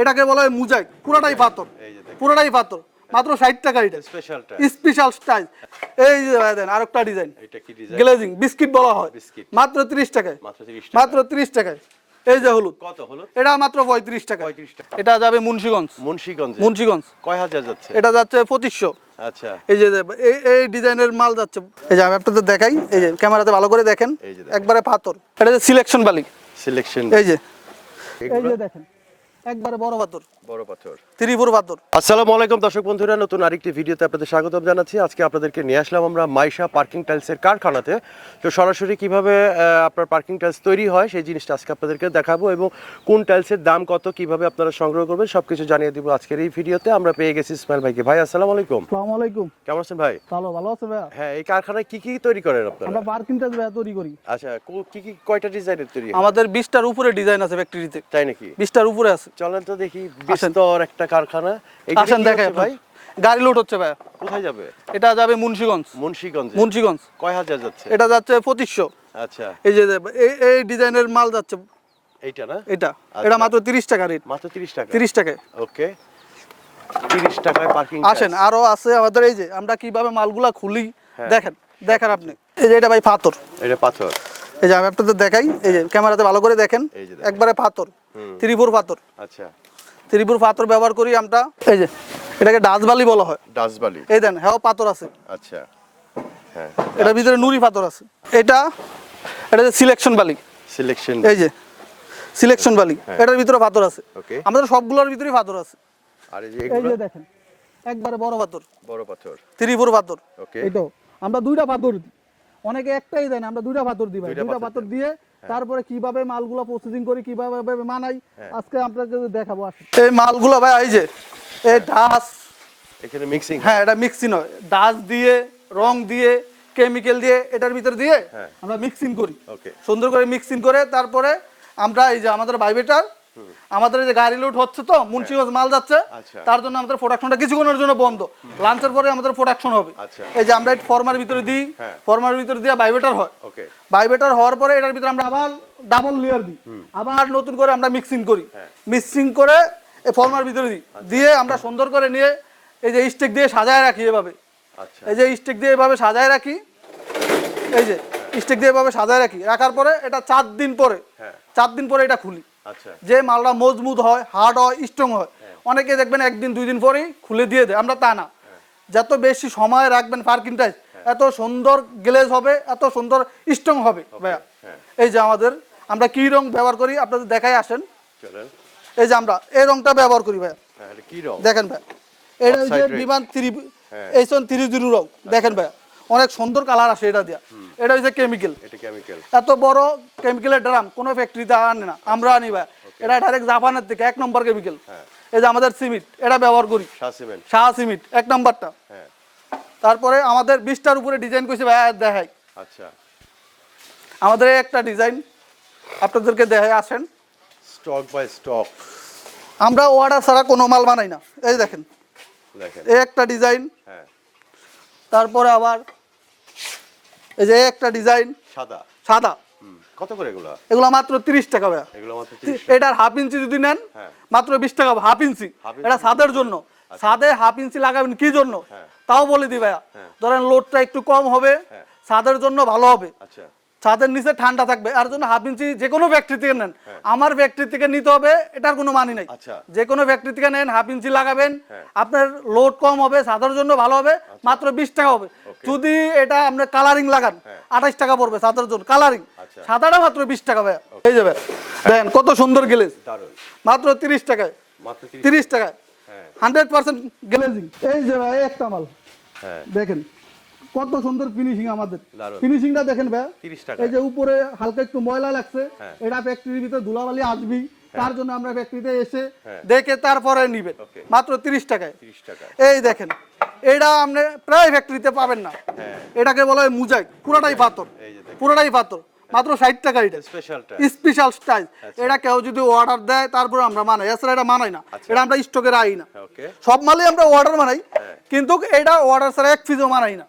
এটাকে বলা হয় মুজাইক পুরোটাই পাথর এই পুরোটাই পাথর মাত্র ষাট টাকা এটা স্পেশালটা স্পেশাল স্টাইল এই যে ভাই দেন আরেকটা ডিজাইন ডিজাইন গ্লেজিং বিস্কিট বলা হয়। বিস্কিট। মাত্র তিরিশ টাকায়। মাত্র 30 টাকা মাত্র তিরিশ টাকায়। এই যে হলুদ। কত হলো এটা মাত্র পঁয়ত্রিশ টাকা 35 টাকা। এটা যাবে মুন্সিগঞ্জ। মুন্সিগঞ্জ। মুন্সিগঞ্জ। কয় হাজার যাচ্ছে? এটা যাচ্ছে পঁচিশশো। আচ্ছা। এই যে এই ডিজাইনের মাল যাচ্ছে। এই যে আমি আপনাদের দেখাই। এই যে ক্যামেরাতে ভালো করে দেখেন। একবারে পাথর। এটা যে সিলেকশন বালি। সিলেকশন এই যে। এই যে দেখেন। একবারে বড় পাথর বড় পাথর। ত্রিপুর পাথর আসসালামু আলাইকুম দর্শক বন্ধুরা নতুন আরেকটি ভিডিওতে আপনাদের স্বাগতম জানাচ্ছি। আজকে আপনাদেরকে নিয়ে আসলাম আমরা মাইশা পার্কিং টাইলসের কারখানাতে। তো সরাসরি কীভাবে আহ, আপনার পার্কিং টাইলস তৈরি হয় সেই জিনিসটা আজকে আপনাদেরকে দেখাবো এবং কোন টাইলসের দাম কত কীভাবে আপনারা সংগ্রহ করবেন সবকিছু জানিয়ে দিব আজকের এই ভিডিওতে। আমরা পেয়ে গেছি ইসমাইল ভাইকে। ভাই আসসালামু আলাইকুম। আসসালামু আলাইকুম। কেমন আছেন ভাই? ভালো ভালো আছে ভাইয়া। হ্যাঁ এই কারখানায় কি কি তৈরি করেন আপনারা? আমরা পার্কিংটা ভাইয়া তৈরি করি। আচ্ছা কি কি কয়টা ডিজাইনের তৈরি আমাদের বিশটার উপরে ডিজাইন আছে ফ্যাক্টরিতে তাই নাকি? বিশটার উপরে আছে। চলেন তো দেখি। বিস্তর একটা কারখানা। আসেন দেখাই ভাই? গাড়ি লোড হচ্ছে ভাইয়া। কোথায় যাবে? এটা যাবে মুন্সিগঞ্জ। মুন্সিগঞ্জ? মুন্সিগঞ্জ। কয় হাজার যাচ্ছে? এটা যাচ্ছে পঁচিশশো। আচ্ছা। এই যে এই এই ডিজাইনের মাল যাচ্ছে। এইটা না? এটা। আচ্ছা। এটা মাত্র তিরিশ টাকা রেট মাত্র তিরিশ টাকা? তিরিশ টাকায়। ওকে। তিরিশ টাকায় পার্কিং আসেন আরও আছে আমাদের এই যে আমরা কীভাবে মালগুলা খুলি। হ্যাঁ। দেখেন দেখেন আপনি। এই যে এটা ভাই পাথর। এটা পাথর। এই যে আমি আপনাদের দেখাই। এই যে ক্যামেরাতে ভালো করে দেখেন। এই যে একবারে পাথর। ত্রিপুর পাথর। আচ্ছা। ত্রিপুর পাথর ব্যবহার করি আমরা এই যে এটাকে ডাচবালি বলা হয়। ডাসবালি। এই দেন হ্যাঁ পাথর আছে। আচ্ছা। হ্যাঁ। এটার ভিতরে নুরি পাথর আছে। এটা এটা যে সিলেকশন বালি। সিলেকশন। এই যে সিলেকশন বালি। হ্যাঁ। এটার ভিতরে পাথর আছে। Okay. আমাদের সবগুলোর ভিতরেই পাথর আছে। আর এই যে এই যে দেখেন একবারে বড় পাথর। বড় পাথর। ত্রিপুর পাথর। ওকে। এই তো আমরা দুইটা পাথর অনেকে একটাই দেয় না আমরা দুইটা পাথর দিই ভাই। দুইটা পাথর দিয়ে তারপরে কীভাবে মালগুলো প্রসেসিং করি কীভাবে মানাই হ্যাঁ। আজকে আপনাকে দেখাবো এই মালগুলো ভাই এই যে এই ডাস। এখানে মিক্সিং হ্যাঁ এটা মিক্সিং হয়। ডাস দিয়ে রং দিয়ে কেমিক্যাল দিয়ে এটার ভিতর দিয়ে হ্যাঁ। আমরা মিক্সিং করি। ওকে সুন্দর করে মিক্সিং করে তারপরে আমরা এই যে আমাদের ভাইবেটার আমাদের এই যে গাড়ি লুট হচ্ছে তো মুন্সিগঞ্জ মাল যাচ্ছে আচ্ছা। তার জন্য আমাদের প্রোডাকশনটা কিছুক্ষণের জন্য বন্ধ। লাঞ্চের পরে আমাদের প্রোডাকশন হবে। আচ্ছা। এই যে আমরা ফর্মার ভিতরে দিই হ্যাঁ। ফর্মার ভিতরে দিয়ে ভাইবেটার হয়। ওকে ভাইবেটার হওয়ার পরে এটার ভিতরে আমরা আবার ডাবল লেয়ার দিই। আবার নতুন করে আমরা মিক্সিং করি। হ্যাঁ। মিক্সিং করে এই ফর্মার ভিতরে দিই। দিয়ে আমরা সুন্দর করে নিয়ে এই যে স্টেক দিয়ে সাজায় রাখি এভাবে। আচ্ছা। এই যে স্টেক দিয়ে এভাবে সাজায় রাখি। এই যে স্টেক দিয়ে এভাবে সাজায় রাখি। রাখার পরে এটা চার দিন পরে হ্যাঁ। চার দিন পরে এটা খুলি। আচ্ছা যে মালটা মজবুত হয় হার্ড হয় স্ট্রং হয় হ্যাঁ। অনেকে দেখবেন একদিন দুই দিন পরেই খুলে দিয়ে দেয় আমরা তা না। যত বেশি সময় রাখবেন পার্কিংটাই হ্যাঁ। এত সুন্দর গ্লেজ হবে এত সুন্দর স্ট্রং হবে ভাইয়া। হ্যাঁ। এই যে আমাদের আমরা কি রং ব্যবহার করি আপনাদের দেখাই আসেন। এই যে আমরা এই রংটা ব্যবহার করি ভাইয়া। হ্যাঁ এটা কি রং? দেখেন ভাই এটা বিমান থ্রি হ্যাঁ। এইসন থ্রি জিরো রং দেখেন ভাইয়া। অনেক সুন্দর কালার আসে এটা দিয়া। এটা হচ্ছে কেমিক্যাল এটা কেমিক্যাল এত বড় কেমিক্যালের ড্রাম কোনো ফ্যাক্টরিতে আনে না। আমরা আনি ভাই। এটা ডাইরেক্ট জাপানের থেকে এক নম্বর কেমিক্যাল হ্যাঁ। এই যে আমাদের সিমেন্ট এটা ব্যবহার করি। শাহ সিমেন্ট শাহ সিমেন্ট এক নম্বরটা। হ্যাঁ। তারপরে আমাদের বিশটার উপরে ডিজাইন করছে ভাই দেখাই। আচ্ছা। আমাদের একটা ডিজাইন আপনাদেরকে দেখাই আসেন। স্টক বাই স্টক আমরা অর্ডার ছাড়া কোনো মাল বানাই না। এই দেখেন। দেখেন। এই একটা ডিজাইন হ্যাঁ। তারপরে আবার এই যে একটা ডিজাইন সাদা। সাদা। কত করে এগুলো? এগুলো মাত্র তিরিশ টাকা ভাইয়া। এগুলো মাত্র 30 এটার হাফ ইঞ্চি যদি নেন হ্যাঁ। মাত্র বিশ টাকা হাফ ইঞ্চি এটা সাদের জন্য। সাদে হাফ ইঞ্চি লাগাবেন কি জন্য? হ্যাঁ। তাও বলে দি ভাইয়া। হ্যাঁ। ধরেন লোডটা একটু কম হবে সাদের জন্য ভালো হবে। আচ্ছা। ছাদের নিচে ঠান্ডা থাকবে। আর জন্য হাফ ইঞ্চি যে কোনো ফ্যাক্টরি থেকে নেন। হ্যাঁ। আমার ফ্যাক্টরি থেকে নিতে হবে এটার কোনো মানি নাই। আচ্ছা। যে কোনো ফ্যাক্টরি থেকে নেন হাফ ইঞ্চি লাগাবেন। হ্যাঁ। আপনার লোড কম হবে ছাদের জন্য ভালো হবে মাত্র বিশ টাকা হবে। যদি এটা আপনি কালারিং লাগান হ্যাঁ। আঠাশ টাকা পড়বে ছাদের জন্য কালারিং আচ্ছা। সাদাটা মাত্র বিশ টাকা ভাইয়া। এই যাবে দেখেন কত সুন্দর গেলেজ মাত্র তিরিশ টাকায়। তিরিশ টাকায়। হ্যাঁ। হান্ড্রেড পার্সেন্ট গ্লেজিং এই যে ভাই একটা মাল। হ্যাঁ। দেখেন। কত সুন্দর ফিনিশিং আমাদের। ফিনিশিংটা দেখেন ভাই এই যে উপরে হালকা একটু ময়লা লাগছে হ্যাঁ। এটা ফ্যাক্টরির ভিতরে ধুলাবালি আসবেই। তার জন্য আমরা ফ্যাক্টরিতে এসে হ্যাঁ। দেখে তারপরে নিবেন। মাত্র তিরিশ টাকায়। 30 টাকা। এই দেখেন এটা আপনি প্রায় ফ্যাক্টরিতে পাবেন না। হ্যাঁ। এটাকে বলা হয় মুজাইক পুরোটাই পাথর। পুরোটাই পাথর। মাত্র ষাট টাকা এটা। স্পেশালটা স্পেশাল স্টাইল এটা কেউ যদি অর্ডার দেয় তারপরে আমরা মানাই। এছাড়া এটা মানাই না। আচ্ছা। এটা আমরা স্টকে রাখি না। সব মালই আমরা অর্ডার মানাই। হ্যাঁ। কিন্তু এটা অর্ডার ছাড়া এক পিসও মানাই না।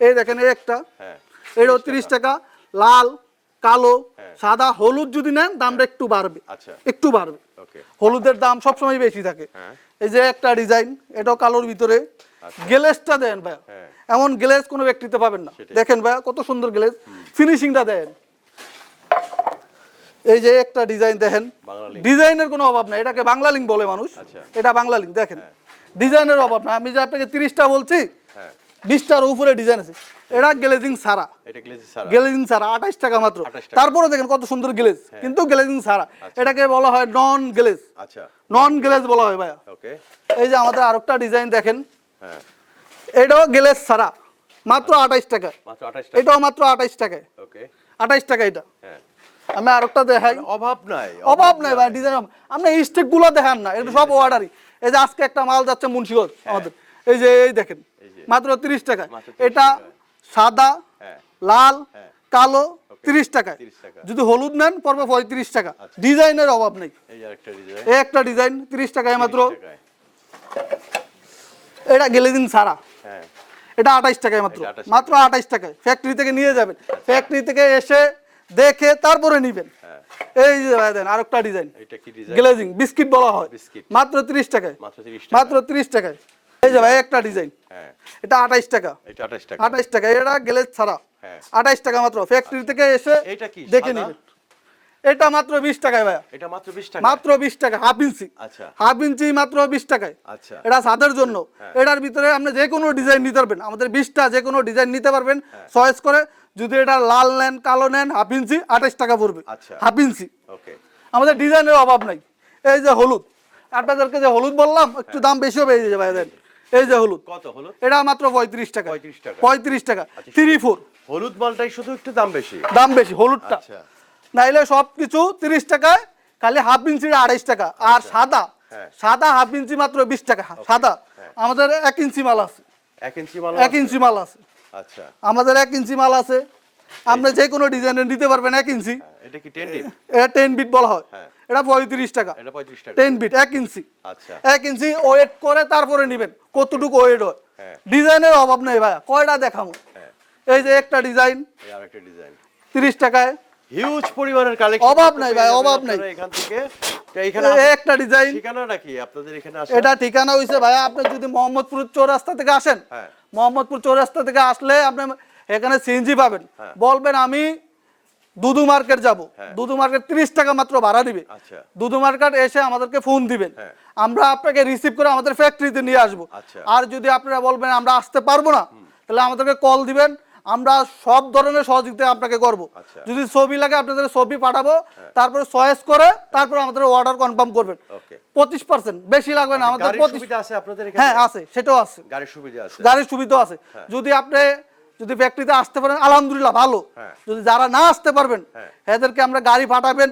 এই দেখেন এই একটা। হ্যাঁ এটাও তিরিশ টাকা। লাল কালো হ্যাঁ। সাদা হলুদ যদি নেন দামটা একটু বাড়বে। আচ্ছা। একটু বাড়বে। হলুদের দাম সবসময় বেশি থাকে। হ্যাঁ। এই যে একটা ডিজাইন এটাও কালোর ভিতরে। গ্লেজটা দেন ভাইয়া। এমন গ্লেজ কোনো ব্যক্তিতে পাবেন না। দেখেন ভাইয়া কত সুন্দর গ্লেজ। ফিনিশিংটা দেন। এই যে একটা ডিজাইন দেখেন। ডিজাইনের কোনো অভাব নাই। এটাকে বাংলা লিঙ্ক বলে মানুষ। আচ্ছা। এটা বাংলা লিঙ্ক দেখেন ডিজাইনের অভাব না আমি যে আপনাকে তিরিশটা বলছি বিশটার উপরে ডিজাইন আছে। এটা গ্লেজিং সারা। গ্লেজিং ছাড়া আঠাশ টাকা মাত্র। 28 তারপরে দেখেন কত সুন্দর গ্লেজ কিন্তু গ্লেজিং ছাড়া এটাকে বলা হয় নন গ্লেজ আচ্ছা। নন গ্লেজ বলা হয় ভাইয়া। এই যে আমাদের আরেকটা ডিজাইন দেখেন। হ্যাঁ। এটাও গ্লেজ ছাড়া মাত্র টাকা। আঠাশ টাকা। এটাও মাত্র আঠাইশ টাকায়। ওকে আঠাইশ টাকা এটা। হ্যাঁ। আমি আরেকটা দেখাই। অভাব নাই। অভাব নাই ভাই ডিজাইন আপনি স্টিকগুলো দেখান না। এটা সব অর্ডারই এই যে আজকে একটা মাল যাচ্ছে মুন্সিগঞ্জ আমাদের। এই যে এই দেখেন। হ্যাঁ। মাত্র তিরিশ টাকা এটা সাদা হ্যাঁ। লাল হ্যাঁ। কালো তিরিশ টাকায়। 30 টাকা। যদি হলুদ নেন পড়বে পঁয়ত্রিশ টাকা। আচ্ছা। ডিজাইনের অভাব নেই। এই একটা ডিজাইন। তিরিশ টাকায় মাত্র। এটা গেলে দিন সারা। হ্যাঁ। এটা আঠাইশ টাকায় মাত্র। মাত্র আঠাইশ টাকায়। ফ্যাক্টরি থেকে নিয়ে যাবেন। ফ্যাক্টরি থেকে এসে দেখে তারপরে নিবেন। হ্যাঁ। এই যে ভাই দেন আরেকটা ডিজাইন। গ্লেজিং বিস্কিট বলা হয়। মাত্র তিরিশ টাকায়। মাত্র 30 মাত্র তিরিশ টাকায়। এই যে ভাই একটা ডিজাইন। হ্যাঁ। এটা আঠাইশ টাকা। এটা 28 টাকা। আঠাইশ টাকা এটা গ্লেজ ছাড়া। হ্যাঁ। আঠাইশ টাকা মাত্র। ফ্যাক্টরি থেকে এসে এটা কি, দেখে? নিবেন। এটা মাত্র বিশ টাকায় ভাইয়া। এটা মাত্র 20 টাকা মাত্র বিশ টাকা হাফ ইঞ্চি আচ্ছা। হাফ ইঞ্চি মাত্র বিশ টাকায়। আচ্ছা। এটা ছাদের জন্য। হ্যাঁ। এটার ভিতরে আপনি যে কোনো ডিজাইন নিতে পারবেন। আমাদের বিশটা যে কোনো ডিজাইন নিতে পারবেন। হ্যাঁ। চয়েস করে যদি এটা লাল নেন কালো নেন হাফ ইঞ্চি আঠাইশ টাকা পড়বে। আচ্ছা। হাফ ইঞ্চি ওকে আমাদের ডিজাইনের অভাব নাই। এই যে হলুদ। আপনাদেরকে যে হলুদ বললাম একটু দাম বেশিও পেয়ে যাবে ভাই দেন। এই যে হলুদ। কত হলো এটা মাত্র পঁয়ত্রিশ টাকা। 35 টাকা। পঁয়ত্রিশ টাকা। আচ্ছা। থ্রি ফোর হলুদ মালটাই শুধু একটু দাম বেশি? দাম বেশি হলুদটা। আচ্ছা। নাইলে সব কিছু তিরিশ টাকায় খালি হাফ ইঞ্চি আড়াইশ টাকা। আর সাদা হ্যাঁ। সাদা হাফ ইঞ্চি মাত্র বিশ টাকা। সাদা হ্যাঁ। আমাদের এক ইঞ্চি মাল আছে। এক ইঞ্চি মাল এক ইঞ্চি মাল আছে। আচ্ছা। আমাদের এক ইঞ্চি মাল আছে। আপনি যে কোনো ডিজাইনের নিতে পারবেন এক ইঞ্চি এটা কি টেন্ডি এটা টেন বিট বলা হয়। হ্যাঁ। এটা পঁয়ত্রিশ টাকা। এটা 35 টাকা। টেন বিট এক ইঞ্চি। আচ্ছা। এক ইঞ্চি ওয়েট করে তারপরে নিবেন কতটুকু ওয়েট হয়। হ্যাঁ। ডিজাইনের অভাব নেই ভাই কয়টা দেখাবো? হ্যাঁ। এই যে একটা ডিজাইন। তিরিশ টাকায়। হিউজ পরিমাণের কালেকশন অভাব নাই ভাই, অভাব নাই। এখান থেকে। একটা ডিজাইন। ঠিকানা নাকি? আপনাদের এখানে আসে এটা ঠিকানা হইছে ভাই আপনি যদি মোহাম্মদপুর চৌরাস্তা থেকে আসেন হ্যাঁ। মোহাম্মদপুর চৌরাস্তা থেকে আসলে আপনি এখানে সিএনজি পাবেন। বলবেন আমি দুদু মার্কেট যাব। হ্যাঁ। দুদু মার্কেট তিরিশ টাকা মাত্র ভাড়া দিবে। আচ্ছা। দুদু মার্কেট এসে আমাদেরকে ফোন দিবেন। হ্যাঁ। আমরা আপনাকে রিসিভ করে আমাদের ফ্যাক্টরিতে নিয়ে আসব। আচ্ছা। আর যদি আপনারা বলবেন আমরা আসতে পারব না তাহলে আমাদেরকে কল দিবেন। আমরা সব ধরনের সহযোগিতা আপনাকে করব। আচ্ছা। যদি ছবি লাগে আপনাদের ছবি পাঠাবো। তারপরে চয়েস করে তারপরে আমাদের অর্ডার কনফার্ম করবেন। পঁচিশ পার্সেন্ট বেশি লাগবে না আমাদের পঁচিশ হ্যাঁ আছে। সেটাও আছে। গাড়ির সুবিধা আছে। গাড়ির সুবিধা আছে। যদি আপনি যদি ফ্যাক্টরিতে আসতে পারেন আলহামদুলিল্লাহ ভালো হ্যাঁ। যদি যারা না আসতে পারবেন হ্যাঁ। এদেরকে আমরা গাড়ি পাঠাবেন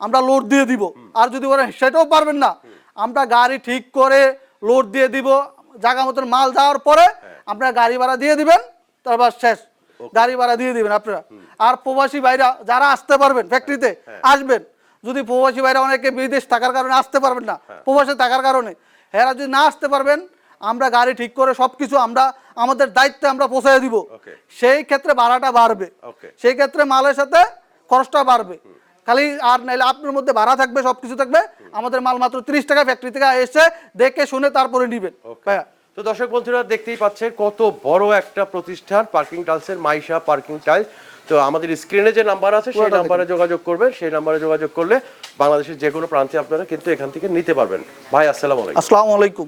আমরা লোড দিয়ে দিব আর যদি ওরা সেটাও পারবেন না আমরা গাড়ি ঠিক করে লোড দিয়ে দিব জায়গা মতন মাল যাওয়ার পরে হ্যাঁ। আপনারা গাড়ি ভাড়া দিয়ে দিবেন তারপর শেষ গাড়ি ভাড়া দিয়ে দিবেন আপনারা আর প্রবাসী ভাইরা যারা আসতে পারবেন ফ্যাক্টরিতে। আসবেন যদি প্রবাসী ভাইরা অনেকে বিদেশ থাকার কারণে আসতে পারবেন না। প্রবাসে থাকার কারণে এরা যদি না আসতে পারবেন আমরা গাড়ি ঠিক করে সবকিছু আমরা আমাদের দায়িত্বে আমরা পৌঁছায় দিব। সেই ক্ষেত্রে ভাড়াটা বাড়বে। সেই ক্ষেত্রে মালের সাথে খরচটা বাড়বে। খালি আর নাইলে আপনার মধ্যে ভাড়া থাকবে সবকিছু থাকবে। আমাদের মাল মাত্র তিরিশ টাকা ফ্যাক্টরি থেকে এসে দেখে শুনে তারপরে নিবেন. ভাইয়া। তো দর্শক বন্ধুরা দেখতেই পাচ্ছেন কত বড় একটা প্রতিষ্ঠান পার্কিং টাইলসের মাইশা পার্কিং টাইলস তো আমাদের স্ক্রিনে যে নাম্বার আছে সেই নাম্বারে যোগাযোগ করবেন। সেই নাম্বারে যোগাযোগ করলে বাংলাদেশের যে কোনো প্রান্তে আপনারা কিন্তু এখান থেকে নিতে পারবেন। ভাই আসসালামু আলাইকুম। আসসালামু আলাইকুম।